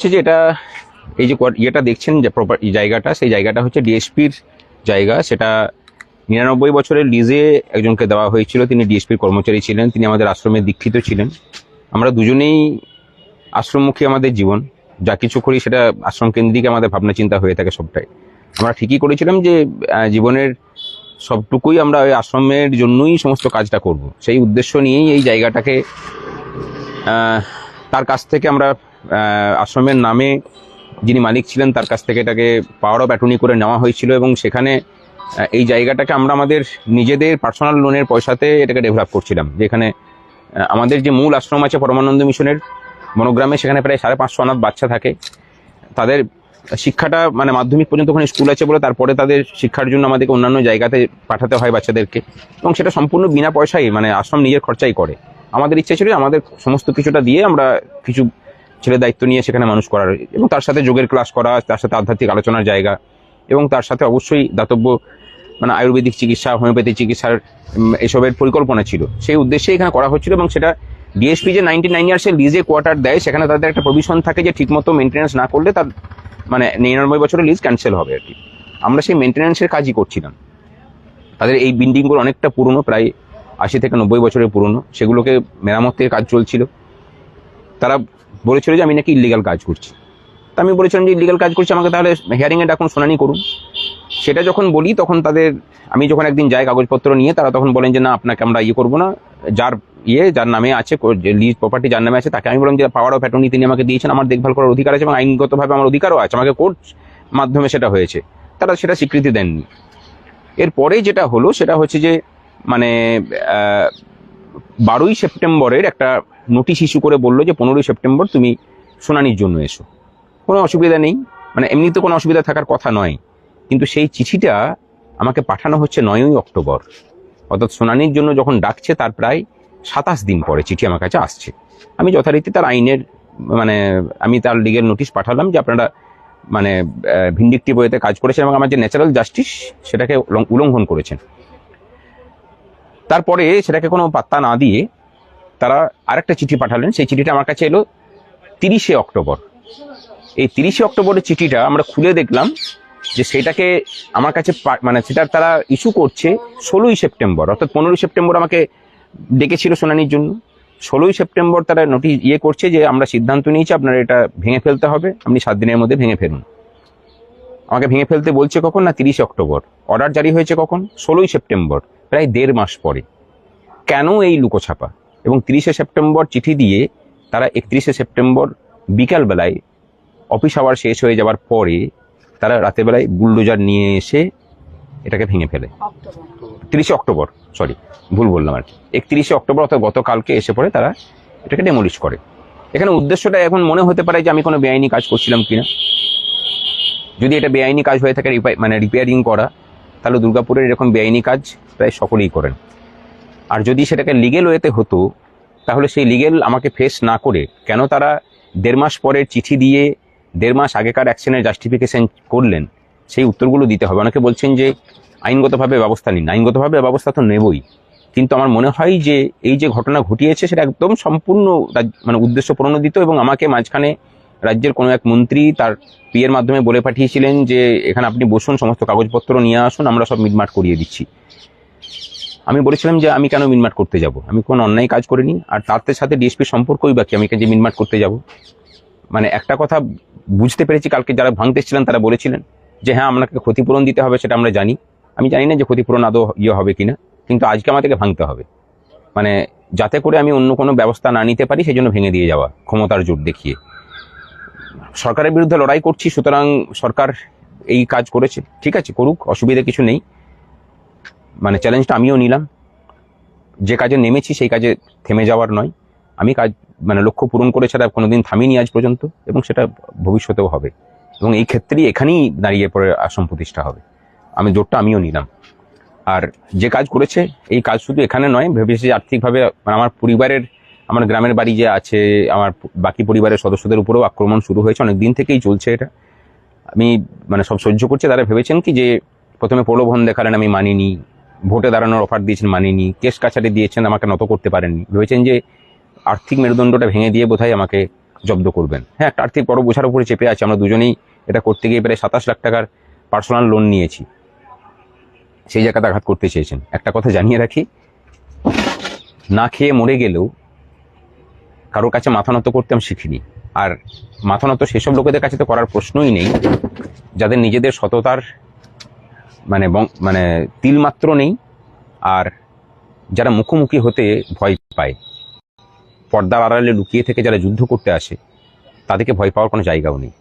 হয়েছে যে এটা, এই যে ইয়েটা দেখছেন যে প্রপার জায়গাটা, সেই জায়গাটা হচ্ছে ডিএসপির জায়গা। সেটা নিরানব্বই বছরের লিজে একজনকে দেওয়া হয়েছিল। তিনি ডিএসপির কর্মচারী ছিলেন, তিনি আমাদের আশ্রমে দীক্ষিত ছিলেন। আমরা দুজনেই আশ্রমমুখী আমাদের জীবন। যা কিছু করি সেটা আশ্রম কেন্দ্রিক আমাদের ভাবনা চিন্তা হয়ে থাকে সবটাই। আমরা ঠিকই করেছিলাম যে জীবনের সবটুকুই আমরা ওই আশ্রমের জন্যই সমস্ত কাজটা করব। সেই উদ্দেশ্য নিয়েই এই জায়গাটাকে তার কাছ থেকে আমরা আশ্রমের নামে যিনি মালিক ছিলেন, তার কাছ থেকে এটাকে পাওয়ার অফ অ্যাটর্নি করে নেওয়া হয়েছিল এবং সেখানে এই জায়গাটাকে আমরা আমাদের নিজেদের পার্সোনাল লোনের পয়সাতে এটাকে ডেভেলপ করছিলাম, যেখানে আমাদের যে মূল আশ্রম আছে পরমানন্দ মিশনের মনোগ্রামে সেখানে প্রায় সাড়ে পাঁচশো অনাথ বাচ্চা থাকে। তাদের শিক্ষাটা মানে মাধ্যমিক পর্যন্ত ওখানে স্কুল আছে বলে তারপরে তাদের শিক্ষার জন্য আমাদেরকে অন্যান্য জায়গাতে পাঠাতে হয় বাচ্চাদেরকে এবং সেটা সম্পূর্ণ বিনা পয়সায় মানে আশ্রম নিজের খরচাই করে। আমাদের ইচ্ছে ছিল আমাদের সমস্ত কিছুটা দিয়ে আমরা কিছু ছেলে দায়িত্ব নিয়ে সেখানে মানুষ করার। এবং তার সাথে যোগের ক্লাস করা, তার সাথে আধ্যাত্মিক আলোচনার জায়গা এবং তার সাথে অবশ্যই দাতব্য মানে আয়ুর্বেদিক চিকিৎসা, হোমিওপ্যাথি চিকিৎসার এসবের পরিকল্পনা ছিল। সেই উদ্দেশ্যে এখানে করা হচ্ছিল এবং সেটা ডিএসপি যে নাইনটি নাইন ইয়ার্সের লিজে কোয়ার্টার দেয়, সেখানে তাদের একটা প্রভিশন থাকে যে ঠিকমতো মেনটেন্যান্স না করলে তার মানে নিরানব্বই বছরের লিজ ক্যান্সেল হবে আর কি। আমরা সেই মেনটেন্যান্সের কাজই করছিলাম। তাদের এই বিল্ডিংগুলো অনেকটা পুরনো, প্রায় আশি থেকে নব্বই বছরের পুরনো। সেগুলোকে মেরামতের কাজ চলছিল। তারা বলেছিল যে আমি নাকি ইলিগাল কাজ করছি। তা আমি বলেছিলাম যে ইলিগাল কাজ করছি, আমাকে তাহলে হিয়ারিংয়ে ডাকুন, শুনানি করুন। সেটা যখন বলি, তখন তাদের, আমি যখন একদিন যাই কাগজপত্র নিয়ে, তারা তখন বলেন যে, না, আপনাকে আমরা ইয়ে করব না। যার ইয়ে যার নামে আছে লিজ প্রপার্টি যার নামে আছে, তাকে আমি বললাম যে পাওয়ার অফ অ্যাটর্নি তিনি আমাকে দিয়েছেন, আমার দেখভাল করার অধিকার আছে এবং আইনগতভাবে আমার অধিকারও আছে, আমাকে কোর্ট মাধ্যমে সেটা হয়েছে। তারা সেটা স্বীকৃতি দেননি। এরপরে যেটা হলো, সেটা হচ্ছে যে মানে বারোই সেপ্টেম্বরের একটা নোটিশ ইস্যু করে বলল যে পনেরোই সেপ্টেম্বর তুমি শুনানির জন্য এসো। কোনো অসুবিধা নেই। মানে এমনিতে কোনো অসুবিধা থাকার কথা নয়। কিন্তু সেই চিঠিটা আমাকে পাঠানো হচ্ছে নয়ই অক্টোবর। অর্থাৎ শুনানির জন্য যখন ডাকছে তার প্রায় সাতাশ দিন পরে চিঠি আমার কাছে আসছে। আমি যথারীতি তার আইনের মানে আমি তার লিগেল নোটিশ পাঠালাম যে আপনারা মানে ভিন্ডিকটিভ ওয়েতে কাজ করেছেন এবং আমার যে ন্যাচারাল জাস্টিস সেটাকে উলং- উল্লঙ্ঘন করেছেন। তারপরে সেটাকে কোনো পাত্তা না দিয়ে তারা আরেকটা চিঠি পাঠালেন। সেই চিঠিটা আমার কাছে এলো তিরিশে অক্টোবর। এই তিরিশে অক্টোবরের চিঠিটা আমরা খুলে দেখলাম যে সেটাকে আমার কাছে মানে সেটার তারা ইস্যু করছে ষোলোই সেপ্টেম্বর। অর্থাৎ পনেরোই সেপ্টেম্বর আমাকে ডেকেছিল শুনানির জন্য। ষোলোই সেপ্টেম্বর তারা নোটিশ ইয়ে করছে যে আমরা সিদ্ধান্ত নিয়েছি, আপনার এটা ভেঙে ফেলতে হবে, আপনি সাত দিনের মধ্যে ভেঙে ফেলুন। আমাকে ভেঙে ফেলতে বলছে কখন না তিরিশে অক্টোবর। অর্ডার জারি হয়েছে কখন? ষোলোই সেপ্টেম্বর, প্রায় দেড় মাস পরে। কেন এই লুকোছাপা? এবং তিরিশে সেপ্টেম্বর চিঠি দিয়ে তারা একত্রিশে সেপ্টেম্বর বিকালবেলায় অফিস আওয়ার শেষ হয়ে যাওয়ার পরে তারা রাতের বেলায় বুলডোজার নিয়ে এসে এটাকে ভেঙে ফেলে। তিরিশে অক্টোবর সরি ভুল বললাম আর কি। একত্রিশে অক্টোবর অর্থাৎ গতকালকে এসে পড়ে তারা এটাকে ডেমোলিশ করে। এখানে উদ্দেশ্যটা এখন মনে হতে পারে যে আমি কোনো বেআইনি কাজ করছিলাম কিনা। যদি এটা বেআইনি কাজ হয়ে থাকে মানে রিপেয়ারিং করা তাহলে দুর্গাপুরের এরকম বেআইনি কাজ প্রায় সকলেই করেন। আর যদি সেটাকে লিগেল ওয়েতে হতো, তাহলে সেই লিগেল আমাকে ফেস না করে, কেন তারা দেড় মাস পরের চিঠি দিয়ে দেড় মাস আগেকার অ্যাকশনের জাস্টিফিকেশন করলেন, সেই উত্তরগুলো দিতে হবে। অনেকে বলছেন যে আইনগতভাবে ব্যবস্থা নিন। আইনগতভাবে ব্যবস্থা তো নেবই। কিন্তু আমার মনে হয় যে এই যে ঘটনা ঘটিয়েছে, সেটা একদম সম্পূর্ণ মানে উদ্দেশ্য প্রণোদিত এবং আমাকে মাঝখানে রাজ্যের কোনো এক মন্ত্রী তার পিয়ের মাধ্যমে বলে পাঠিয়েছিলেন যে, এখানে আপনি বসুন, সমস্ত কাগজপত্র নিয়ে আসুন, আমরা সব মিটমাট করিয়ে দিচ্ছি। আমি বলেছিলাম যে আমি কেন মিটমাট করতে যাব? আমি কোনো অন্যায় কাজ করিনি, আর তার সাথে ডিএসপির সম্পর্কই বাকি, আমি যে মিটমাট করতে যাব? মানে একটা কথা বুঝতে পেরেছি, কালকে যারা ভাঙতে এসেছিলেন তারা বলেছিলেন যে হ্যাঁ আপনাকে ক্ষতিপূরণ দিতে হবে, সেটা আমরা জানি। আমি জানি না যে ক্ষতিপূরণ আদৌ ইয়ে হবে কিনা, কিন্তু আজকে আমাদেরকে ভাঙতে হবে। মানে যাতে করে আমি অন্য কোনো ব্যবস্থা না নিতে পারি সেই জন্য ভেঙে দিয়ে যাওয়া, ক্ষমতার জোর দেখিয়ে। সরকারের বিরুদ্ধে লড়াই করছি, সুতরাং সরকার এই কাজ করেছে। ঠিক আছে, করুক, অসুবিধা কিছু নেই। মানে চ্যালেঞ্জটা আমিও নিলাম। যে কাজে নেমেছি সেই কাজে থেমে যাওয়ার নয়। আমি কাজ মানে লক্ষ্য পূরণ করে ছাড়া কোনোদিন থামিনি আজ পর্যন্ত এবং সেটা ভবিষ্যতেও হবে। এবং এই ক্ষেত্রেই এখানেই দাঁড়িয়ে পড়ে আশ্রম প্রতিষ্ঠা হবে। আমি জোরটা আমিও নিলাম। আর যে কাজ করেছে, এই কাজ শুধু এখানে নয়, ভেবেছি যে আর্থিকভাবে মানে আমার পরিবারের, আমার গ্রামের বাড়ি যে আছে, আমার বাকি পরিবারের সদস্যদের উপরেও আক্রমণ শুরু হয়েছে অনেক দিন থেকেই চলছে এটা। আমি মানে সব সহ্য করছে, তারা ভেবেছেন কি যে প্রথমে প্রলোভন দেখালেন আমি মানিনি ভোটে দাঁড়ানোর অফার দিয়েছেন মানিনি, কেস কাছারি দিয়েছেন, আমাকে নত করতে পারেননি। ভেবেছেন যে আর্থিক মেরুদণ্ডটা ভেঙে দিয়ে বোধহয় আমাকে জব্দ করবেন। হ্যাঁ একটা আর্থিক বড় বোঝার উপরে চেপে আছে, আমরা দুজনেই এটা করতে গিয়ে প্রায় সাতাশ লাখ টাকার পার্সোনাল লোন নিয়েছি। সেই জায়গাতে আঘাত করতে চেয়েছেন। একটা কথা জানিয়ে রাখি, না খেয়ে মরে গেলেও কারোর কাছে মাথা নত করতে আমি শিখিনি। আর মাথা নত সেসব লোকেদের কাছে তো করার প্রশ্নই নেই, যাদের নিজেদের সততার মানে মানে তিলমাত্র নেই, আর যারা মুখোমুখি হতে ভয় পায়, পর্দার আড়ালে লুকিয়ে থেকে যারা যুদ্ধ করতে আসে, তাদেরকে ভয় পাওয়ার কোনো জায়গাও নেই।